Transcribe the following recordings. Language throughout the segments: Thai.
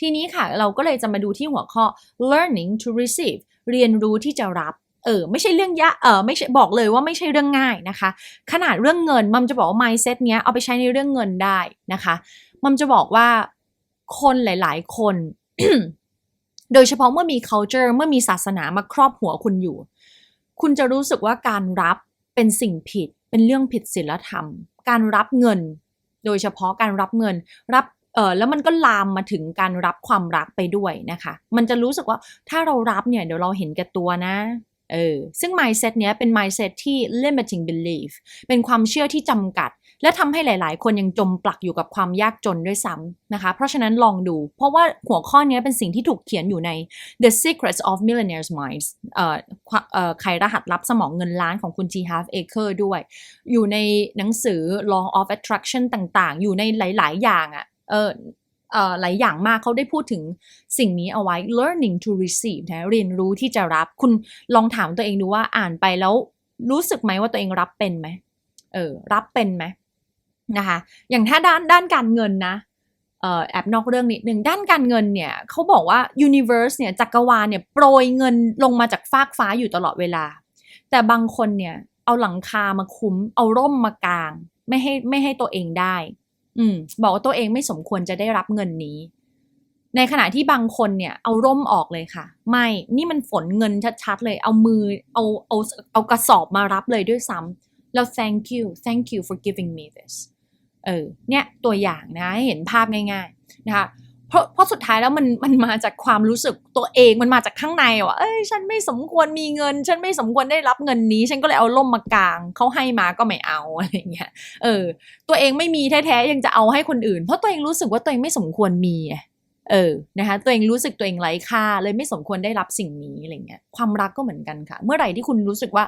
ทีนี้ค่ะเราก็เลยจะมาดูที่หัวข้อ learning to receive เรียนรู้ที่จะรับเออไม่ใช่เรื่องยะเออไม่ใช่บอกเลยว่าไม่ใช่เรื่องง่ายนะคะ ขนาดเรื่องเงินมัมจะบอกว่า mindset เนี้ยเอาไปใช้ในเรื่องเงินได้นะคะมัมจะบอกว่าคนหลาย ๆ คน โดยเฉพาะเมื่อมี culture เมื่อมีศาสนามาครอบหัวคุณอยู่ คุณจะรู้สึกว่าการรับเป็นสิ่งผิด เป็นเรื่องผิดศีลธรรม การรับเงิน โดยเฉพาะการรับเงิน รับ เออแล้วมันก็ลามมาถึงการรับความรักไปด้วยนะคะ มันจะรู้สึกว่าถ้าเรารับเนี่ยเดี๋ยวเราเห็นแก่ตัวนะเออซึ่ง mindset เนี้ยเป็น mindset ที่ limiting belief เป็นความเชื่อที่จำกัด และทำให้หลาย ๆ คนยังจมปลักอยู่กับความยากจนด้วยซ้ำนะคะ เพราะฉะนั้นลองดู เพราะว่าหัวข้อนี้เป็นสิ่งที่ถูกเขียนอยู่ใน The Secrets of Millionaires Minds เอ่อเอ่อไขรหัสลับสมองเงินล้านของคุณ T. Half Acre ด้วย อยู่ในหนังสือ Law of Attraction ต่าง ๆ อยู่ในหลาย ๆ อย่างอะ่ะ เออเอ่อหลายอย่างมากเขาได้พูดถึงสิ่งนี้เอาไว้ learning to receive นะเรียนรู้ที่จะรับคุณลองถามตัวเองดูว่าอ่านไปแล้วรู้สึกไหมว่าตัวเองรับเป็นไหมเออรับเป็นไหมนะคะอย่างถ้าด้านด้านการเงินนะออแอบนอกเรื่องนิดนึงด้านการเงินเนี่ยเขาบอกว่า universe เนี่ยจักรวาลเนี่ยโปรยเงินลงมาจากฟากฟ้าอยู่ตลอดเวลา แต่บางคนเนี่ยเอาหลังคามาคุ้มเอาร่มมากาง ไม่ให้ไม่ให้ตัวเองได้ อืม บอกว่าตัวเองไม่สมควรจะได้รับเงินนี้ ในขณะที่บางคนเนี่ย เอาร่มออกเลยค่ะ ไม่ นี่มันฝนเงินชัดๆเลย เอามือ เอา เอา เอากระสอบมารับเลยด้วยซ้ำแล้ว thank you thank you for giving me this เออ เนี่ยตัวอย่างนะให้เห็นภาพง่ายๆนะคะ เพราะเพราะสุดท้ายแล้วมันมันมาจากความรู้สึกตัวเองมันมาจากข้างในว่าเอ้ยฉันไม่สมควรมีเงิน ฉันไม่สมควรได้รับเงินนี้ ฉันก็เลยเอาล่มมากาง เขาให้มาก็ไม่เอาอะไรเงี้ยเออ ตัวเองไม่มีแท้ๆยังจะเอาให้คนอื่น เพราะตัวเองรู้สึกว่าตัวเองไม่สมควรมี เออนะคะตัวเองรู้สึกตัวเองไร้ค่าเลยไม่สมควรได้รับสิ่งนี้อะไรเงี้ยความรักก็เหมือนกันค่ะ เมื่อไหร่ที่คุณรู้สึกว่า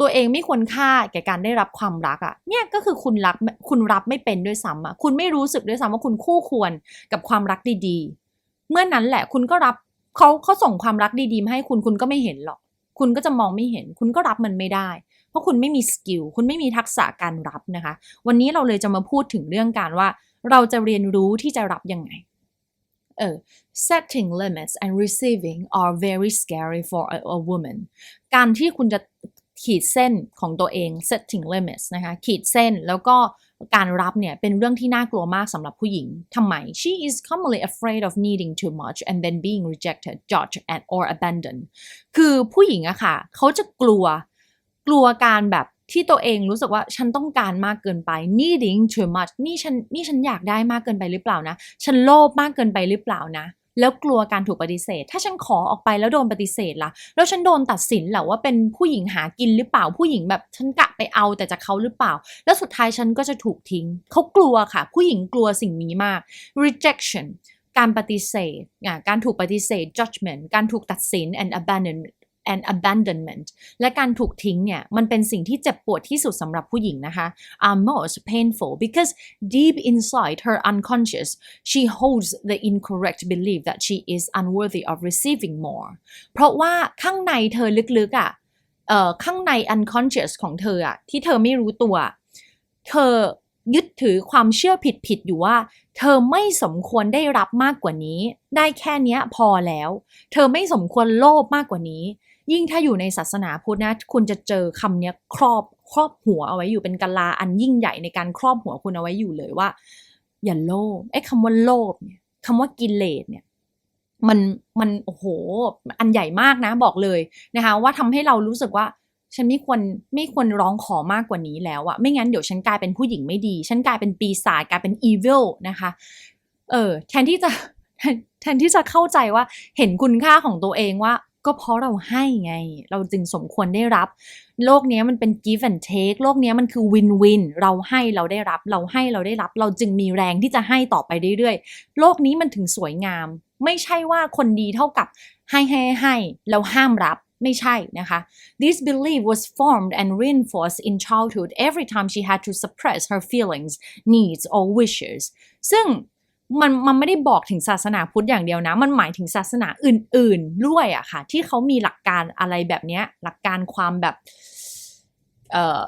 ตัวเองไม่ควรค่าแก่การได้รับความรักอะ่ะเนี่ยก็คือคุณรับคุณรับไม่เป็นด้วยซ้ำอะ่ะคุณไม่รู้สึกด้วยซ้ำว่าคุณคู่ควรกับความรักดีๆ เมื่อนั้นแหละคุณก็รับเขาเขาส่งความรักดีๆมาให้คุณคุณก็ไม่เห็นหรอก คุณก็จะมองไม่เห็น คุณก็รับมันไม่ได้ เพราะคุณไม่มีสกิลคุณไม่มีทักษะการรับนะคะ วันนี้เราเลยจะมาพูดถึงเรื่องการว่า เราจะเรียนรู้ที่จะรับยังไง เออ setting limits and receiving are very scary for a, a woman การที่คุณจะขีดเส้นของตัวเอง setting limits นะคะ ขีดเส้นแล้วก็การรับเนี่ย เป็นเรื่องที่น่ากลัวมากสำหรับผู้หญิงทำไม she is commonly afraid of needing too much and then being rejected judged and or abandoned คือผู้หญิงอะค่ะ เขาจะกลัว กลัวการแบบ ที่ตัวเองรู้สึกว่าฉันต้องการมากเกินไป needing too much นี่ฉันนี่ฉันอยากได้มากเกินไปหรือเปล่านะ ฉันโลภมากเกินไปหรือเปล่านะ แล้วกลัวการถูกปฏิเสธ ถ้าฉันขอออกไปแล้วโดนปฏิเสธล่ะ แล้วฉันโดนตัดสินแหละว่าเป็นผู้หญิงหากินหรือเปล่า ผู้หญิงแบบฉันกะไปเอาแต่จากเขาหรือเปล่า แล้วสุดท้ายฉันก็จะถูกทิ้ง เขากลัวค่ะ ผู้หญิงกลัวสิ่งนี้มาก rejection การปฏิเสธ การถูกปฏิเสธ judgment การถูกตัดสิน and abandonment and abandonment และการถูกทิ้งเนี่ยมันเป็นสิ่งที่เจ็บปวดที่สุดสำหรับผู้หญิงนะคะ are most painful because deep inside her unconscious she holds the incorrect belief that she is unworthy of receiving more เพราะว่าข้างในเธอลึกๆอะ่ะข้างใน unconscious ของเธออะ่ะที่เธอไม่รู้ตัว เธอยึดถือความเชื่อผิดๆอยู่ว่า เธอไม่สมควรได้รับมากกว่านี้ ได้แค่นี้พอแล้ว เธอไม่สมควรโลภมากกว่านี้ ยิ่งถ้าอยู่ในศาสนาพุทธนะ คุณจะเจอคำนี้ครอบครอบหัวเอาไว้อยู่เป็นกลาอันยิ่งใหญ่ในการครอบหัวคุณเอาไว้อยู่เลยว่า อย่าโลภไอ้คำว่าโลภเนี่ยคำว่ากิเลสเนี่ยมันมันโอ้โห อันใหญ่มากนะบอกเลยนะคะ ว่าทำให้เรารู้สึกว่า ฉันไม่ควรไม่ควรร้องขอมากกว่านี้แล้วอะไม่งั้นเดี๋ยวฉันกลายเป็นผู้หญิงไม่ดี ฉันกลายเป็นปีศาจกลายเป็น evil นะคะ เออแทนที่จะแทนที่จะเข้าใจว่าเห็นคุณค่าของตัวเองว่า ก็เพราะเราให้ไง เราจึงสมควรได้รับ โลกนี้มันเป็น give and take โลกนี้มันคือ win win เราให้เราได้รับ เราให้เราได้รับ เราจึงมีแรงที่จะให้ต่อไปเรื่อยๆ โลกนี้มันถึงสวยงาม ไม่ใช่ว่าคนดีเท่ากับให้ให้ให้แล้วห้ามรับไม่ใช่นะคะ This belief was formed and reinforced in childhood every time she had to suppress her feelings, needs or wishes ซึ่ง มันมันไม่ได้บอกถึงศาสนาพุทธอย่างเดียวนะ มันหมายถึงศาสนาอื่น ๆ ด้วยอะค่ะ ที่เขามีหลักการอะไรแบบเนี้ย หลักการความแบบเอ่อ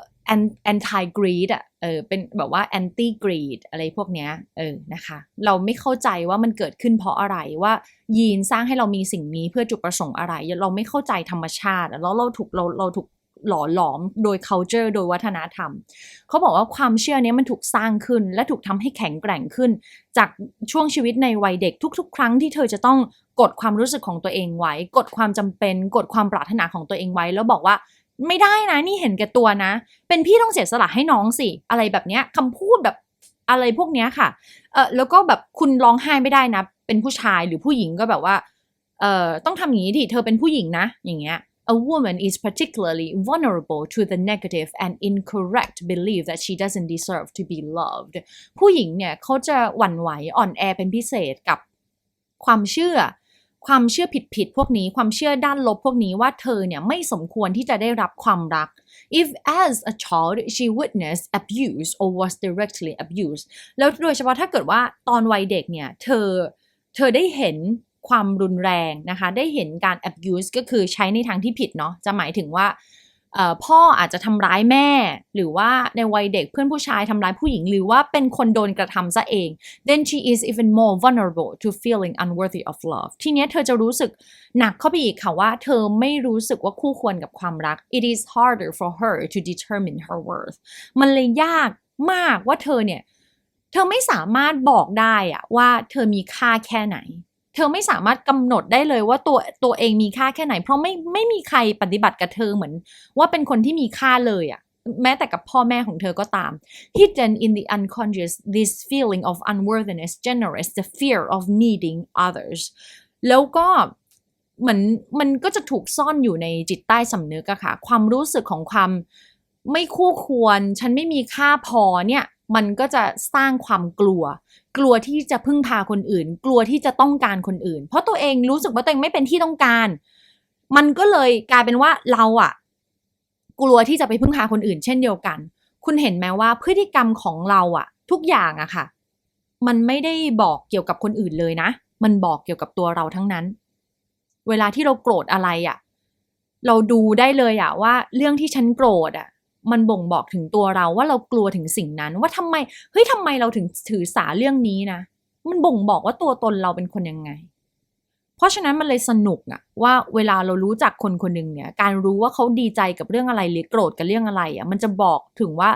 anti greed อะเออเป็นแบบว่า anti greed อะไรพวกเนี้ยเออนะคะ เราไม่เข้าใจว่ามันเกิดขึ้นเพราะอะไรว่ายีนสร้างให้เรามีสิ่งนี้เพื่อจุดประสงค์อะไร เราไม่เข้าใจธรรมชาติ แล้วเราถูกเราเราถูก หล่อหลอมโดย culture โดยวัฒนธรรม เขาบอกว่าความเชื่อนี้มันถูกสร้างขึ้น และถูกทำให้แข็งแกร่งขึ้น จากช่วงชีวิตในวัยเด็กทุก ๆ ครั้งที่เธอจะต้องกดความรู้สึกของตัวเองไว้ กดความจำเป็น กดความปรารถนาของตัวเองไว้ แล้วบอกว่าไม่ได้นะนี่เห็นแก่ตัวนะ เป็นพี่ต้องเสียสละให้น้องสิ อะไรแบบเนี้ยคำพูดแบบอะไรพวกเนี้ยค่ะ เออแล้วก็แบบคุณร้องไห้ไม่ได้นะ เป็นผู้ชายหรือผู้หญิงก็แบบว่า เออต้องทำอย่างนี้ดิ เธอเป็นผู้หญิงนะ อย่างเงี้ย A woman is particularly vulnerable to the negative and incorrect belief that she doesn't deserve to be loved ผู้หญิงเนี่ยเขาจะหวั่นไหวอ่อนแอเป็นพิเศษกับความเชื่อ ความเชื่อผิดๆพวกนี้ความเชื่อด้านลบพวกนี้ว่าเธอเนี่ยไม่สมควรที่จะได้รับความรัก if as a child she witnessed abuse or was directly abused แล้วโดยเฉพาะถ้าเกิดว่าตอนวัยเด็กเนี่ยเธอเธอได้เห็น ความรุนแรงนะคะ ได้เห็นการ abuse ก็คือใช้ในทางที่ผิดเนาะจะหมายถึงว่าพ่ออาจจะทำร้ายแม่ หรือว่าในวัยเด็กเพื่อนผู้ชายทำร้ายผู้หญิง หรือว่าเป็นคนโดนกระทำซะเอง then she is even more vulnerable to feeling unworthy of love ทีเนี้ยเธอจะรู้สึกหนักเข้าไปอีกค่ะว่า เธอไม่รู้สึกว่าคู่ควรกับความรัก it is harder for her to determine her worth มันเลยยากมากว่าเธอเนี่ย เธอไม่สามารถบอกได้อะว่าเธอมีค่าแค่ไหน เธอไม่สามารถกำหนดได้เลยว่าตัวตัวเองมีค่าแค่ไหน เพราะไม่ไม่มีใครปฏิบัติกับเธอเหมือน ว่าเป็นคนที่มีค่าเลยอะแม้แต่กับพ่อแม่ของเธอก็ตาม hidden in the unconscious this feeling of unworthiness generates the fear of needing others แล้วก็เหมือนมันก็จะถูกซ่อนอยู่ในจิตใต้สำนึกอะค่ะ ความรู้สึกของความไม่คู่ควร ฉันไม่มีค่าพอเนี่ย มันก็จะสร้างความกลัว กลัวที่จะพึ่งพาคนอื่น กลัวที่จะต้องการคนอื่น เพราะตัวเองรู้สึกว่าตัวเองไม่เป็นที่ต้องการ มันก็เลยกลายเป็นว่าเราอะกลัวที่จะไปพึ่งพาคนอื่น เช่นเดียวกัน คุณเห็นไหมว่าพฤติกรรมของเราอะทุกอย่างอะค่ะ มันไม่ได้บอกเกี่ยวกับคนอื่นเลยนะ มันบอกเกี่ยวกับตัวเราทั้งนั้น เวลาที่เราโกรธอะไรอะเราดูได้เลยอะว่าเรื่องที่ฉันโกรธอะ มันบ่งบอกถึงตัวเราว่าเรากลัวถึงสิ่งนั้น ว่าทำไมเฮ้ยทำไมเราถึงถือสาเรื่องนี้นะ มันบ่งบอกว่าตัวตนเราเป็นคนยังไง เพราะฉะนั้นมันเลยสนุกอะว่าเวลาเรารู้จักคนคนหนึ่งเนี่ย การรู้ว่าเขาดีใจกับเรื่องอะไรหรือโกรธกับเรื่องอะไรอะมันจะบอกถึงว่า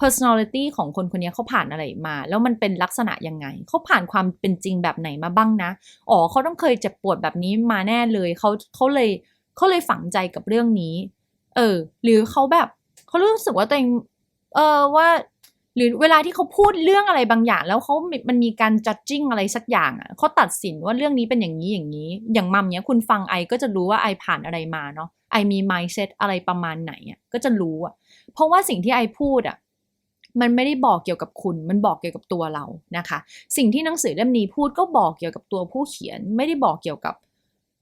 personality ของคนคนนี้เขาผ่านอะไรมา แล้วมันเป็นลักษณะยังไง เขาผ่านความเป็นจริงแบบไหนมาบ้างนะ อ๋อเขาต้องเคยเจ็บปวดแบบนี้มาแน่เลยเขาเขาเลยเขาเลยฝังใจกับเรื่องนี้ เออ หรือเขาแบบ เขารู้สึกว่าตัวเอง เออว่า หรือเวลาที่เขาพูดเรื่องอะไรบางอย่าง แล้วเขามันมีการจัดจิ้งอะไรสักอย่างอะเขาตัดสินว่าเรื่องนี้เป็นอย่างนี้อย่างนี้ อย่างมัมเนี้ยคุณฟังไอก็จะรู้ว่าไอผ่านอะไรมาเนาะไอมี mindset อะไรประมาณไหนอะก็จะรู้อะ เพราะว่าสิ่งที่ไอพูดอะมันไม่ได้บอกเกี่ยวกับคุณ มันบอกเกี่ยวกับตัวเรานะคะ สิ่งที่หนังสือเล่มนี้พูดก็บอกเกี่ยวกับตัวผู้เขียน ไม่ได้บอกเกี่ยวกับ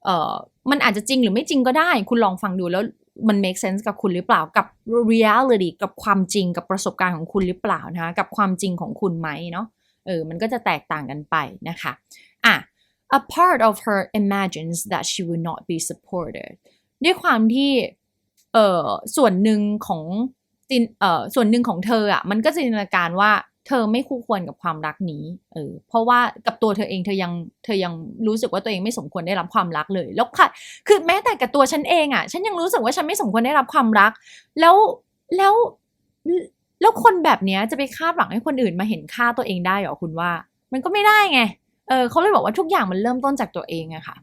เอ่อ มันอาจจะจริงหรือไม่จริงก็ได้ คุณลองฟังดูแล้ว มัน make sense กับคุณหรือเปล่า กับ reality กับความจริงกับประสบการณ์ของคุณหรือเปล่านะคะกับความจริงของคุณไหมเนาะเออมันก็จะแตกต่างกันไปนะคะอะ a part of her imagines that she will not be supported ด้วยความที่เออส่วนหนึ่งของจินเออส่วนหนึ่งของเธออะมันก็จินตนาการว่า เธอไม่คู่ควรกับความรักนี้ เออ เพราะว่ากับตัวเธอเองเธอยังเธอยังรู้สึกว่าตัวเองไม่สมควรได้รับความรักเลย แล้วค่ะ คือแม้แต่กับตัวฉันเองอะ ฉันยังรู้สึกว่าฉันไม่สมควรได้รับความรัก แล้วแล้วแล้วคนแบบนี้จะไปคาดหวังให้คนอื่นมาเห็นค่าตัวเองได้หรอคุณว่า มันก็ไม่ได้ไง เออเขาเลยบอกว่าทุกอย่างมันเริ่มต้นจากตัวเองอะค่ะ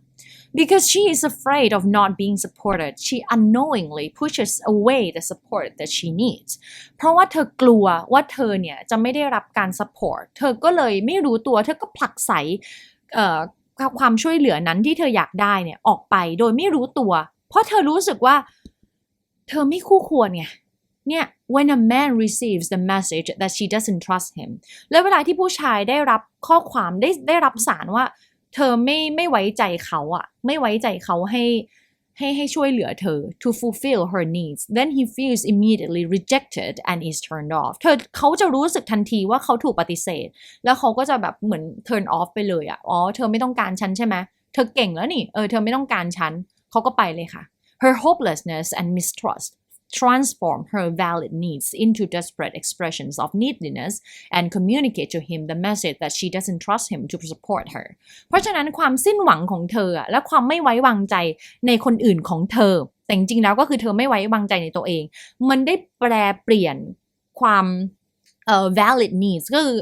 Because she is afraid of not being supported, she unknowingly pushes away the support that she needs. เพราะว่าเธอกลัวว่าเธอเนี่ยจะไม่ได้รับการ support เธอก็เลยไม่รู้ตัว เธอก็ผลักใสความช่วยเหลือนั้นที่เธออยากได้เนี่ยออกไปโดยไม่รู้ตัว เพราะเธอรู้สึกว่าเธอไม่คู่ควรไง เนี่ย when a man receives the message that she doesn't trust him แล้วเวลาที่ผู้ชายได้รับข้อความได้ได้รับสารว่า เธอไม่ไม่ไว้ใจเขาอะไม่ไว้ใจเขาให้ให้ให้ช่วยเหลือเธอ to fulfill her needs then he feels immediately rejected and is turned off เธอเขาจะรู้สึกทันทีว่าเขาถูกปฏิเสธ แล้วเขาก็จะแบบเหมือน turn off ไปเลยอะอ๋อเธอไม่ต้องการฉันใช่ไหมเธอเก่งแล้วนี่เออเธอไม่ต้องการฉันเขาก็ไปเลยค่ะ her hopelessness and mistrust transform her valid needs into desperate expressions of neediness and communicate to him the message that she doesn't trust him to support her เพราะฉะนั้นความสิ้นหวังของเธอและความไม่ไว้วางใจในคนอื่นของเธอ แต่จริงๆแล้วก็คือเธอไม่ไว้วางใจในตัวเอง มันได้แปลเปลี่ยนความเอ่อ valid needs ก็คือ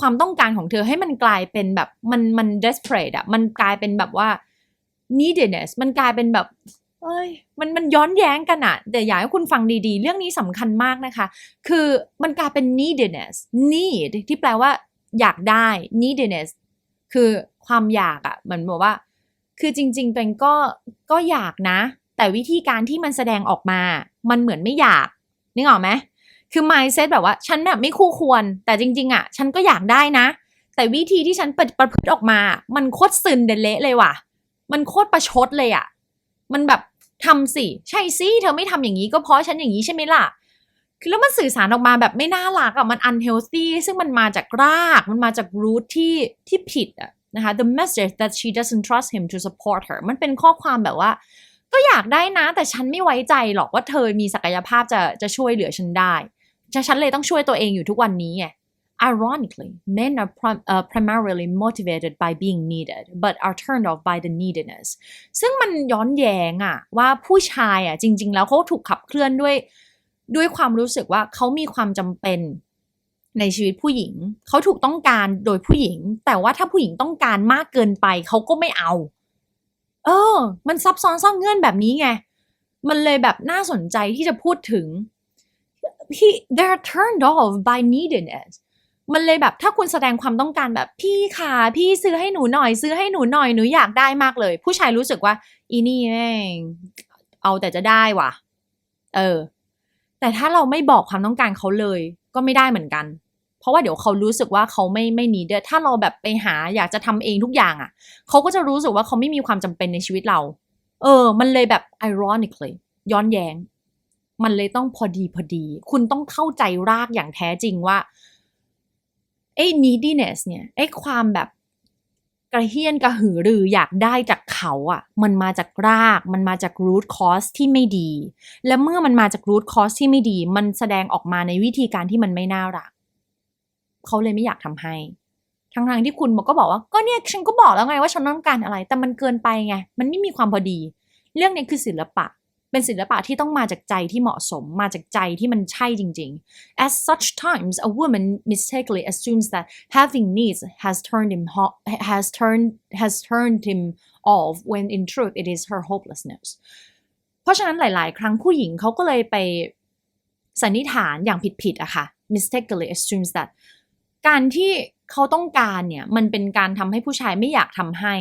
ความต้องการของเธอให้มันกลายเป็นแบบมันมัน desperate อะมันกลายเป็นแบบว่า neediness มันกลายเป็นแบบ เอ้ยมันมันย้อนแย้งกันอะแต่อยากให้คุณฟังดีๆ เรื่องนี้สำคัญมากนะคะ คือมันกลายเป็น neediness need ที่แปลว่าอยากได้ neediness คือความอยากอะเหมือนบอกว่า คือจริง ๆ เป็นก็ก็อยากนะ แต่วิธีการที่มันแสดงออกมา มันเหมือนไม่อยากนึกออกไหมคือ mindset แบบว่า ฉันแบบไม่คู่ควร แต่จริง ๆอะฉันก็อยากได้นะ แต่วิธีที่ฉันประประพฤติออกมา มันโคตรซึนเดนเละเลยว่ะ มันโคตรประชดเลยอะ มันแบบทำสิ ใช่สิเธอไม่ทำอย่างนี้ก็เพราะฉันอย่างนี้ใช่ไหมล่ะ คือแล้วมันสื่อสารออกมาแบบไม่น่ารักอะมัน unhealthy ซึ่งมันมาจากรากมันมาจาก root ที่ที่ผิดอะนะคะ the message that she doesn't trust him to support her มันเป็นข้อความแบบว่า ก็อยากได้นะ แต่ฉันไม่ไว้ใจหรอกว่าเธอมีศักยภาพจะจะช่วยเหลือฉันได้ฉันเลยต้องช่วยตัวเองอยู่ทุกวันนี้ไง Ironically, men are prim- uh, primarily motivated by being needed, but are turned off by the neediness. ซึ่งมันย้อนแย้งอะว่าผู้ชายอะจริง ๆ แล้วเขาถูกขับเคลื่อนด้วยด้วยความรู้สึกว่าเขามีความจำเป็นในชีวิตผู้หญิง เขาถูกต้องการโดยผู้หญิง แต่ว่าถ้าผู้หญิงต้องการมากเกินไปเขาก็ไม่เอา เออ มันซับซ้อนซ่อนเงื่อนแบบนี้ไง มันเลยแบบน่าสนใจที่จะพูดถึง he they're turned off by neediness มันเลยแบบถ้าคุณแสดงความต้องการแบบพี่ค่ะพี่ซื้อให้หนูหน่อย ซื้อให้หนูหน่อยหนูอยากได้มากเลย ผู้ชายรู้สึกว่า อีนี่แม่งเอาแต่จะได้ว่ะ เออ แต่ถ้าเราไม่บอกความต้องการเขาเลย ก็ไม่ได้เหมือนกัน เพราะว่าเดี๋ยวเขารู้สึกว่าเขาไม่ไม่นีเดถ้าเราแบบไปหาอยากจะทำเองทุกอย่างอะ่ะเขาก็จะรู้สึกว่าเขาไม่มีความจำเป็นในชีวิตเรา เออ มันเลยแบบ ironically ย้อนแยง้ง มันเลยต้องพอดีพอดี คุณต้องเข้าใจรากอย่างแท้จริงว่า ไอ้ neediness เนี่ยไอ้ความแบบกระเฮียนกระหือรืออยากได้จากเขาอะ่ะ มันมาจากราก มันมาจาก root cause ที่ไม่ดี และเมื่อมันมาจาก root cause ที่ไม่ดี มันแสดงออกมาในวิธีการที่มันไม่น่ารัก เขาเลยไม่อยากทำให้ ทั้งทางที่คุณก็บอกว่า ก็เนี่ยฉันก็บอกแล้วไงว่าฉันต้องการอะไร แต่มันเกินไปไง มันไม่มีความพอดี เรื่องนี้คือศิลปะ เป็นศิลปะที่ต้องมาจากใจที่เหมาะสมมาจากใจที่มันใช่จริงๆ At such times a woman mistakenly assumes that having needs has turned him ho- has turned has turned him off when in truth it is her hopelessness เพราะฉะนั้นหลาย ๆ ครั้งผู้หญิงเขาก็เลยไปสันนิษฐานอย่างผิดๆอะค่ะ mistakenly assumes that การที่เขาต้องการเนี่ย มันเป็นการทำให้ผู้ชายไม่อยากทำให้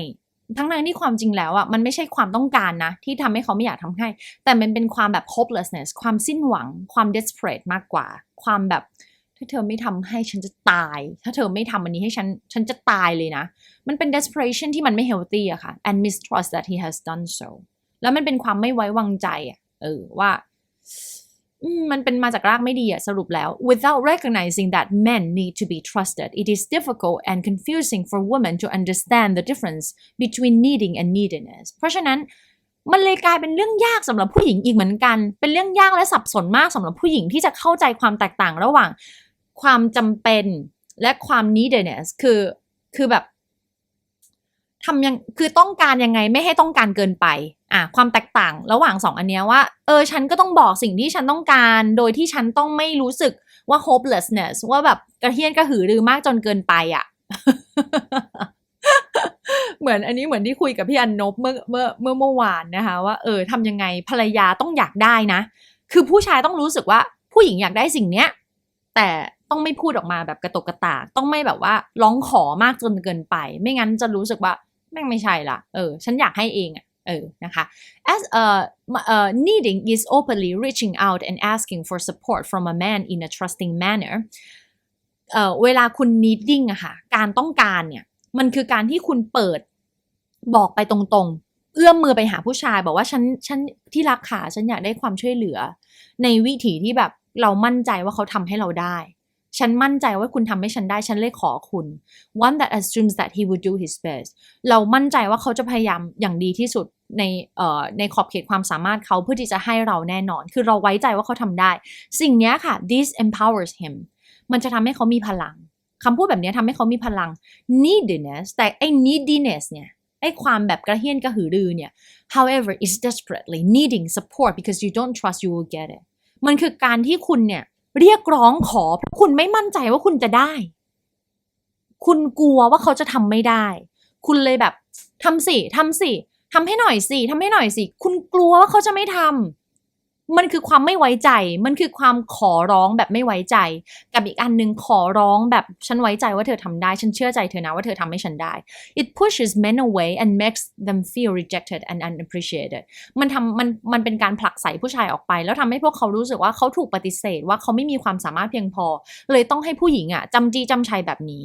ทั้งนั้นที่ความจริงแล้วอะมันไม่ใช่ความต้องการนะ ที่ทำให้เขาไม่อยากทำให้ แต่มันเป็นความแบบ hopelessness ความสิ้นหวัง ความ desperate มากกว่า ความแบบถ้าเธอไม่ทำให้ฉันจะตาย ถ้าเธอไม่ทำอันนี้ให้ฉัน ฉันจะตายเลยนะ มันเป็น desperation ที่มันไม่ healthy อะค่ะ and mistrust that he has done so แล้วมันเป็นความไม่ไว้วางใจอะเออว่า มันเป็นมาจากรากไม่ดีอะสรุปแล้ว without recognizing that men need to be trusted it is difficult and confusing for women to understand the difference between needing and neediness เพราะฉะนั้นมันเลยกลายเป็นเรื่องยากสำหรับผู้หญิงอีกเหมือนกัน เป็นเรื่องยากและสับสนมากสำหรับผู้หญิงที่จะเข้าใจความแตกต่างระหว่างความจำเป็นและความ neediness คือคือแบบทำยังคือต้องการยังไงไม่ให้ต้องการเกินไป อะความแตกต่างระหว่างสองอันเนี้ยว่า เออ ฉันก็ต้องบอกสิ่งที่ฉันต้องการ โดยที่ฉันต้องไม่รู้สึกว่า hopelessness ว่าแบบกระเทียนกระหือรือมากจนเกินไปอะ เหมือนอันนี้เหมือนที่คุยกับพี่อันนบเมื่อเมื่อเมื่อเมื่อวานนะคะ ว่าเออทำยังไงภรรยาต้องอยากได้นะ คือผู้ชายต้องรู้สึกว่าผู้หญิงอยากได้สิ่งเนี้ย แต่ต้องไม่พูดออกมาแบบกระตกกระตาก ต้องไม่แบบว่าร้องขอมากจนเกินไป ไม่งั้นจะรู้สึกว่าแม่งไม่ใช่ละเออ ฉันอยากให้เองอะ เออนะคะ as uh, uh, needing is openly reaching out and asking for support from a man in a trusting manner เออเวลาคุณ needing อะค่ะ การต้องการเนี่ย มันคือการที่คุณเปิดบอกไปตรงๆ เอื้อมมือไปหาผู้ชายบอกว่าฉันฉันที่รักค่ะฉันอยากได้ความช่วยเหลือ ในวิถีที่แบบเรามั่นใจว่าเขาทำให้เราได้ ฉันมั่นใจว่าคุณทำให้ฉันได้ ฉันเลยขอคุณ one that assumes that he would do his best เรามั่นใจว่าเขาจะพยายามอย่างดีที่สุด ในเอ่อในขอบเขตความสามารถเขาเพื่อที่จะให้เราแน่นอน คือเราไว้ใจว่าเขาทำได้ สิ่งนี้ค่ะ this empowers him มันจะทำให้เขามีพลังคำพูดแบบนี้ทำให้เขามีพลัง neediness แต่ไอ้ neediness เนี่ยไอ้ความแบบกระเฮี้ยนกระหือรือเนี่ย however is desperately needing support because you don't trust you will get it มันคือการที่คุณเนี่ยเรียกร้องขอเพราะคุณไม่มั่นใจว่าคุณจะได้ คุณกลัวว่าเขาจะทำไม่ได้ คุณเลยแบบทำสิทำสิ ทำให้หน่อยสิทำให้หน่อยสิ คุณกลัวว่าเขาจะไม่ทำมันคือความไม่ไว้ใจ มันคือความขอร้องแบบไม่ไว้ใจ กับอีกอันหนึ่งขอร้องแบบฉันไว้ใจว่าเธอทำได้ ฉันเชื่อใจเธอนะว่าเธอทำให้ฉันได้ it pushes men away and makes them feel rejected and unappreciated มันทำมันมันเป็นการผลักใส่ผู้ชายออกไป แล้วทำให้พวกเขารู้สึกว่าเขาถูกปฏิเสธว่าเขาไม่มีความสามารถเพียงพอ เลยต้องให้ผู้หญิงอะจำจีจำชัยแบบนี้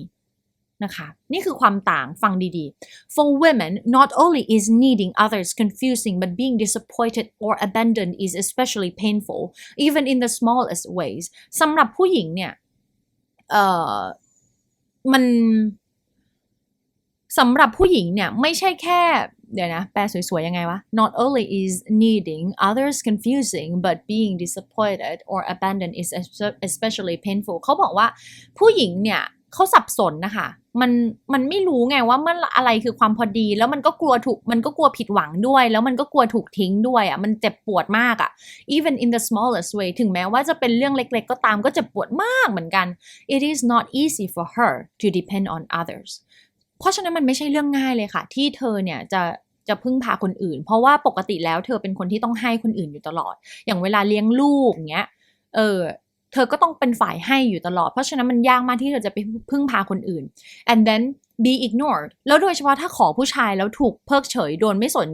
นะคะนี่คือความต่างฟังดีๆ for women not only is needing others confusing but being disappointed or abandoned is especially painful even in the smallest ways สำหรับผู้หญิงเนี่ยเอ่อมันสำหรับผู้หญิงเนี่ยไม่ใช่แค่เดี๋ยวนะ แปลสวยๆ ยังไงวะ not only is needing others confusing but being disappointed or abandoned is especially painful เขาบอกว่าผู้หญิงเนี่ย เขาสับสนนะคะ มันมันไม่รู้ไงว่ามื่อะไรคือความพอดี แล้วมันก็กลัวถูกมันก็กลัวผิดหวังด้วย แล้วมันก็กลัวถูกทิ้งด้วยอะมันเจ็บปวดมากอะ even in the smallest way ถึงแม้ว่าจะเป็นเรื่องเล็ก ๆ ก็ตามก็เจ็บปวดมากเหมือนกัน it is not easy for her to depend on others เพราะฉะนั้นมันไม่ใช่เรื่องง่ายเลยค่ะ ที่เธอเนี่ยจะจะพึ่งพาคนอื่น เพราะว่าปกติแล้วเธอเป็นคนที่ต้องให้คนอื่นอยู่ตลอด อย่างเวลาเลี้ยงลูกเงี้ยเออ เธอก็ต้องเป็นฝ่ายให้อยู่ตลอด เพราะฉะนั้นมันยากมากที่เธอจะไปพึ่งพาคนอื่น and then be ignored แล้วโดยเฉพาะถ้าขอผู้ชายแล้วถูกเพิกเฉย โดนไม่สน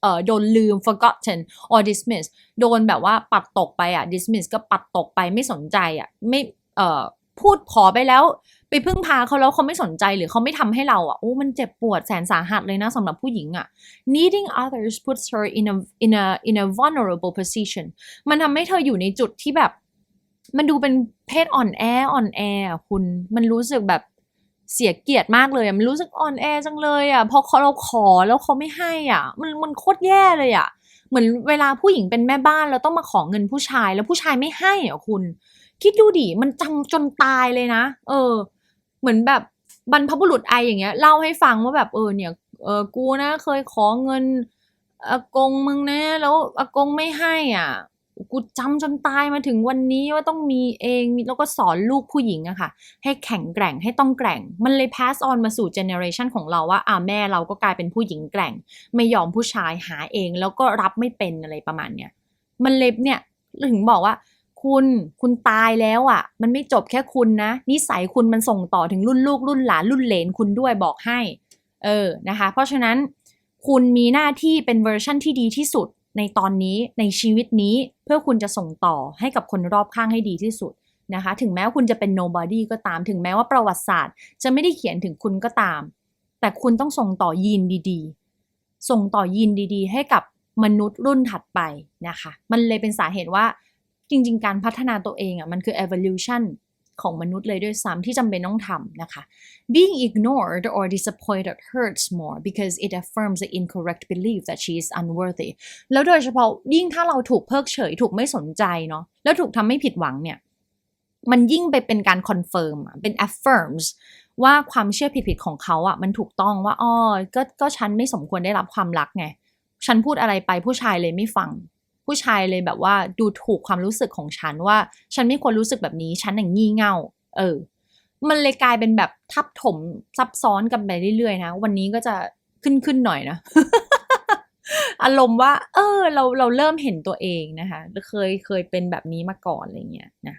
เอ่อโดนลืม forgotten or dismiss โดนแบบว่าปัดตกไปอะ dismiss ก็ปัดตกไปไม่สนใจอะไม่เอ่อพูดขอไปแล้ว ไปพึ่งพาเขาแล้วเขาไม่สนใจหรือเขาไม่ทำให้เราอะโอ้มันเจ็บปวดแสนสาหัสเลยนะสำหรับผู้หญิงอะ needing others puts her in a in a in a vulnerable position มันทำให้เธออยู่ในจุดที่แบบ มันดูเป็นเพศอ่อนแออ่อนแอคุณมันรู้สึกแบบเสียเกียรติมากเลยมันรู้สึกอ่อนแอจังเลยอะพอเราขอแล้วเขาไม่ให้อะ มันมันโคตรแย่เลยอะ เหมือนเวลาผู้หญิงเป็นแม่บ้านแล้วต้องมาขอเงินผู้ชายแล้วผู้ชายไม่ให้อะคุณ คิดดูดิมันจังจนตายเลยนะ เออ เหมือนแบบบรรพบุรุษไออย่างเงี้ยเล่าให้ฟังว่าแบบเออเนี่ยเออกูนะ เคยขอเงินอากงมึงนะ แล้วอากงไม่ให้อะ กูจำจนตายมาถึงวันนี้ว่าต้องมีเองแล้วก็สอนลูกผู้หญิงอะค่ะ ให้แข็งแกร่งให้ต้องแกร่ง มันเลย pass on มาสู่เจเนอเรชันของเราว่าอ่าแม่เราก็กลายเป็นผู้หญิงแกร่ง ไม่ยอมผู้ชายหาเอง แล้วก็รับไม่เป็นอะไรประมาณเนี้ยมันเลยเนี่ยถึงบอกว่า คุณคุณตายแล้วอะ่ะ มันไม่จบแค่คุณนะ นิสัยคุณมันส่งต่อถึงรุ่นลูกรุ่นหลานรุ่นเหลนคุณด้วยบอกให้ เออนะคะ เพราะฉะนั้นคุณมีหน้าที่เป็นเวอร์ชั่นที่ดีที่สุด ในตอนนี้ในชีวิตนี้เพื่อคุณจะส่งต่อให้กับคนรอบข้างให้ดีที่สุดนะคะ ถึงแม้ว่าคุณจะเป็น nobody ก็ตาม ถึงแม้ว่าประวัติศาสตร์ จะไม่ได้เขียนถึงคุณก็ตาม แต่คุณต้องส่งต่อยีนดีๆ ส่งต่อยีนดีๆ ให้กับมนุษย์รุ่นถัดไปนะคะ มันเลยเป็นสาเหตุว่าจริง ๆ การพัฒนาตัวเองอะมันคือ evolution ของมนุษย์เลยด้วยซ้ำที่จำเป็นต้องทำนะคะ being ignored or disappointed hurts more because it affirms the incorrect belief that she is unworthy แล้วโดยเฉพาะยิ่งถ้าเราถูกเพิกเฉย ถูกไม่สนใจเนาะแล้วถูกทำให้ผิดหวังเนี่ย มันยิ่งไปเป็นการคอนเฟิร์มเป็น affirms ว่าความเชื่อผิดๆของเขาอะ่ะมันถูกต้องว่าอ๋อก็ก็ฉันไม่สมควรได้รับความรักไง ฉันพูดอะไรไปผู้ชายเลยไม่ฟัง ผู้ชายเลยแบบว่าดูถูกความรู้สึกของฉันว่า ฉันไม่ควรรู้สึกแบบนี้ ฉันอย่างงี่เง่า เออ มันเลยกลายเป็นแบบทับถมซับซ้อนกันไปเรื่อยๆนะ วันนี้ก็จะขึ้นขึ้นหน่อยนะ อารมณ์ว่า เออ เราเราเริ่มเห็นตัวเองนะคะ เคยเคยเป็นแบบนี้มาก่อนอะไรเงี้ยนะ